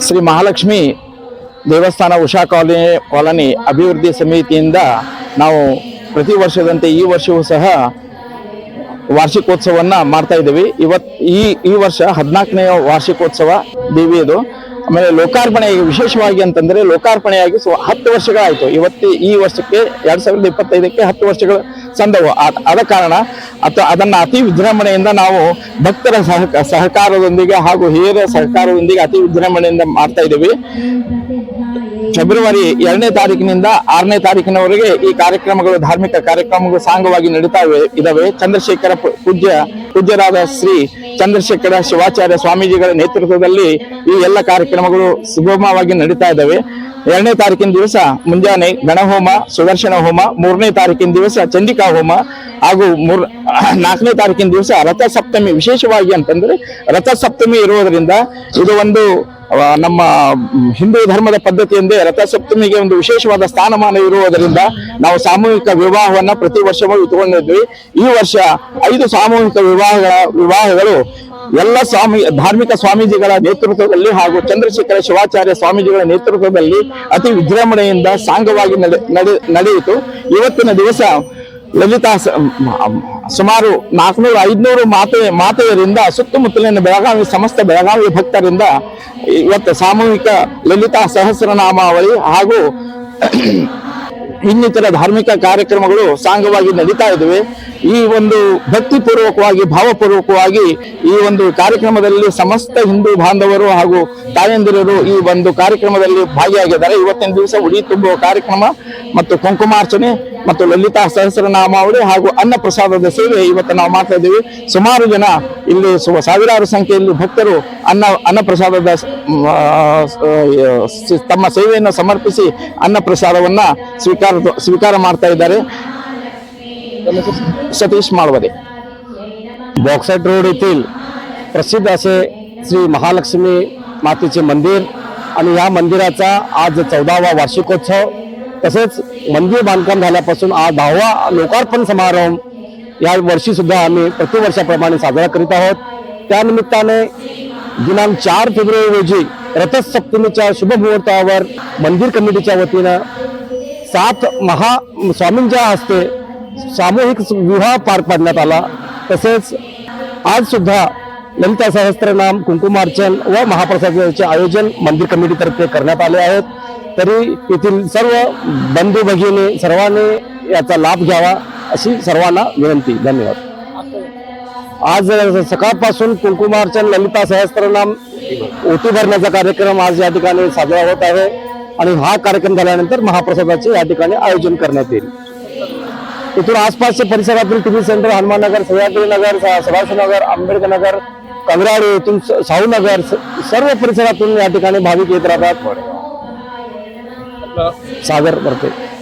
ಶ್ರೀ ಮಹಾಲಕ್ಷ್ಮಿ ದೇವಸ್ಥಾನ Usha colony colony ಅಭಿವೃದ್ಧಿ ಸಮಿತಿಯಿಂದ ನಾವು ಪ್ರತಿ ವರ್ಷದಂತೆ ಈ ವರ್ಷವೂ ಸಹ ವಾರ್ಷಿಕೋತ್ಸವವನ್ನು ಮಾಡ್ತಾ ಇದ್ದೀವಿ. ಇವತ್ತು ಈ ಈ ವರ್ಷ ಹದಿನಾಲ್ಕನೇ ವಾರ್ಷಿಕೋತ್ಸವ ದೇವಿಯದು. ಆಮೇಲೆ ಲೋಕಾರ್ಪಣೆ ವಿಶೇಷವಾಗಿ ಅಂತಂದ್ರೆ ಲೋಕಾರ್ಪಣೆಯಾಗಿ ಸೊ ಹತ್ತು ವರ್ಷಗಳಾಯಿತು. ಇವತ್ತು ಈ ವರ್ಷಕ್ಕೆ ಎರಡ್ ಸಾವಿರದ ಇಪ್ಪತ್ತೈದಕ್ಕೆ ಹತ್ತು ವರ್ಷಗಳ ಸಂದವು. ಆದ ಕಾರಣ ಅಥವಾ ಅದನ್ನ ಅತಿ ವಿಜೃಂಭಣೆಯಿಂದ ನಾವು ಭಕ್ತರ ಸಹಕ, ಸಹಕಾರದೊಂದಿಗೆ ಹಾಗೂ ಹಿರಿಯರ ಸಹಕಾರದೊಂದಿಗೆ ಅತಿ ವಿಜೃಂಭಣೆಯಿಂದ ಮಾಡ್ತಾ ಇದ್ದೀವಿ. ಫೆಬ್ರವರಿ ಎರಡನೇ ತಾರೀಕಿನಿಂದ ಆರನೇ ತಾರೀಕಿನವರೆಗೆ ಈ ಕಾರ್ಯಕ್ರಮಗಳು, ಧಾರ್ಮಿಕ ಕಾರ್ಯಕ್ರಮಗಳು ಸಾಂಗವಾಗಿ ನಡೀತಾ ಇದಾವೆ. ಚಂದ್ರಶೇಖರ ಪೂಜ್ಯ, ಪೂಜ್ಯರಾದ ಶ್ರೀ ಚಂದ್ರಶೇಖರ ಶಿವಾಚಾರ್ಯ ಸ್ವಾಮೀಜಿಗಳ ನೇತೃತ್ವದಲ್ಲಿ ಈ ಎಲ್ಲ ಕಾರ್ಯಕ್ರಮಗಳು ಸುಗಮವಾಗಿ ನಡೀತಾ ಇದ್ದಾವೆ. ಎರಡನೇ ತಾರೀಕಿನ ದಿವಸ ಮುಂಜಾನೆ ಗಣಹೋಮ, ಸುದರ್ಶನ ಹೋಮ, ಮೂರನೇ ತಾರೀಕಿನ ದಿವಸ ಚಂಡಿಕಾ ಹೋಮ ಹಾಗೂ ಮೂರ್, ನಾಲ್ಕನೇ ತಾರೀಕಿನ ದಿವಸ ರಥಸಪ್ತಮಿ. ವಿಶೇಷವಾಗಿ ಅಂತಂದ್ರೆ ರಥಸಪ್ತಮಿ ಇರುವುದರಿಂದ ಇದು ಒಂದು ನಮ್ಮ ಹಿಂದೂ ಧರ್ಮದ ಪದ್ಧತಿಯಂದೇ ರಥಸಪ್ತಮಿಗೆ ಒಂದು ವಿಶೇಷವಾದ ಸ್ಥಾನಮಾನ ಇರುವುದರಿಂದ ನಾವು ಸಾಮೂಹಿಕ ವಿವಾಹವನ್ನ ಪ್ರತಿ ವರ್ಷವೂ ಇಟ್ಟುಕೊಂಡಿದ್ವಿ ಈ ವರ್ಷ ಐದು ಸಾಮೂಹಿಕ ವಿವಾಹಗಳ, ವಿವಾಹಗಳು ಎಲ್ಲ ಸ್ವಾಮಿ, ಧಾರ್ಮಿಕ ಸ್ವಾಮೀಜಿಗಳ ನೇತೃತ್ವದಲ್ಲಿ ಹಾಗೂ ಚಂದ್ರಶೇಖರ ಶಿವಾಚಾರ್ಯ ಸ್ವಾಮೀಜಿಗಳ ನೇತೃತ್ವದಲ್ಲಿ ಅತಿ ವಿಜೃಂಭಣೆಯಿಂದ ಸಾಂಗವಾಗಿ ನಡೆ ನಡೆ, ನಡೆಯಿತು. ಇವತ್ತಿನ ದಿವಸ ಲಲಿತಾ ಸುಮಾರು ನಾಲ್ಕುನೂರು, ಐದುನೂರು ಮಾತೆ, ಮಾತೆಯರಿಂದ, ಸುತ್ತಮುತ್ತಲಿನ ಬೆಳಗಾವಿ, ಸಮಸ್ತ ಬೆಳಗಾವಿ ಭಕ್ತರಿಂದ ಇವತ್ತು ಸಾಮೂಹಿಕ ಲಲಿತಾ ಸಹಸ್ರನಾಮಾವಳಿ ಹಾಗೂ ಇನ್ನಿತರ ಧಾರ್ಮಿಕ ಕಾರ್ಯಕ್ರಮಗಳು ಸಾಂಗವಾಗಿ ನಡೀತಾ ಇದ್ದಾವೆ. ಈ ಒಂದು ಭಕ್ತಿಪೂರ್ವಕವಾಗಿ, ಭಾವಪೂರ್ವಕವಾಗಿ ಈ ಒಂದು ಕಾರ್ಯಕ್ರಮದಲ್ಲಿ ಸಮಸ್ತ ಹಿಂದೂ ಬಾಂಧವರು ಹಾಗೂ ತಾಯಂದಿರರು ಈ ಒಂದು ಕಾರ್ಯಕ್ರಮದಲ್ಲಿ ಭಾಗಿಯಾಗಿದ್ದಾರೆ. ಇವತ್ತಿನ ದಿವಸ ಉಡಿ ತುಂಬುವ ಕಾರ್ಯಕ್ರಮ ಮತ್ತು ಕುಂಕುಮಾರ್ಚನೆ ಮತ್ತು ಲಲಿತಾ ಸಹಸ್ರನಾಮಾವಳಿ ಹಾಗೂ ಅನ್ನ ಪ್ರಸಾದದ ಸೇವೆ ಇವತ್ತು ನಾವು ಮಾಡ್ತಾ ಇದ್ದೀವಿ ಸುಮಾರು ಜನ ಇಲ್ಲಿ ಸು- ಸಾವಿರಾರು ಸಂಖ್ಯೆಯಲ್ಲಿ ಭಕ್ತರು ಅನ್ನ ಅನ್ನ ಪ್ರಸಾದದ ಸ್- ಮ್, ಆ, ಸ್- ತಮ್ಮ ಸೇವೆಯನ್ನು ಸಮರ್ಪಿಸಿ ಅನ್ನ ಪ್ರಸಾದವನ್ನ ಸ್ವೀಕಾರ ಸ್ವೀಕಾರ ಮಾಡ್ತಾ ಇದ್ದಾರೆ सतीश माळवदे बॉक्साईट रोड येथील प्रसिद्ध असे श्री महालक्ष्मी मातेचे मंदिर आणि या मंदिराचा आज चौदावा वार्षिकोत्सव तसेच मंदिर बांधकाम झाल्यापासून आज दहावा लोकार्पण समारंभ या वर्षी सुद्धा आम्ही प्रतिवर्षाप्रमाणे साजरा करीत आहोत. त्यानिमित्ताने दिनांक चार फेब्रुवारी रोजी रथसप्तमीच्या शुभमुहूर्तावर मंदिर कमिटीच्या वतीनं सात महा स्वामींच्या हस्ते सामूहिक विवाह पार पाडण्यात आला. तसेच आज सुद्धा ललिता सहस्त्रनाम कुंकुमार्चन व महाप्रसादाचे आयोजन मंदिर कमिटीतर्फे करण्यात आले आहेत. तरी येथील सर्व बंधू भगिनी सर्वांनी याचा लाभ घ्यावा अशी सर्वांना विनंती. धन्यवाद. आज सकाळपासून कुंकुमार्चन ललिता सहस्त्रनाम ओटी भरण्याचा कार्यक्रम आज या ठिकाणी साजरा होत आहे आणि हा कार्यक्रम झाल्यानंतर महाप्रसादाचे या ठिकाणी आयोजन करण्यात येईल. इथून आसपासच्या परिसरातील टीव्ही सेंटर हनुमाननगर सह्याद्री नगर सभाषनगर आंबेडकर नगर कंगराळे इथून स- शाहूनगर सर्व परिसरातून या ठिकाणी भाविक येत राहतात. सागर करते.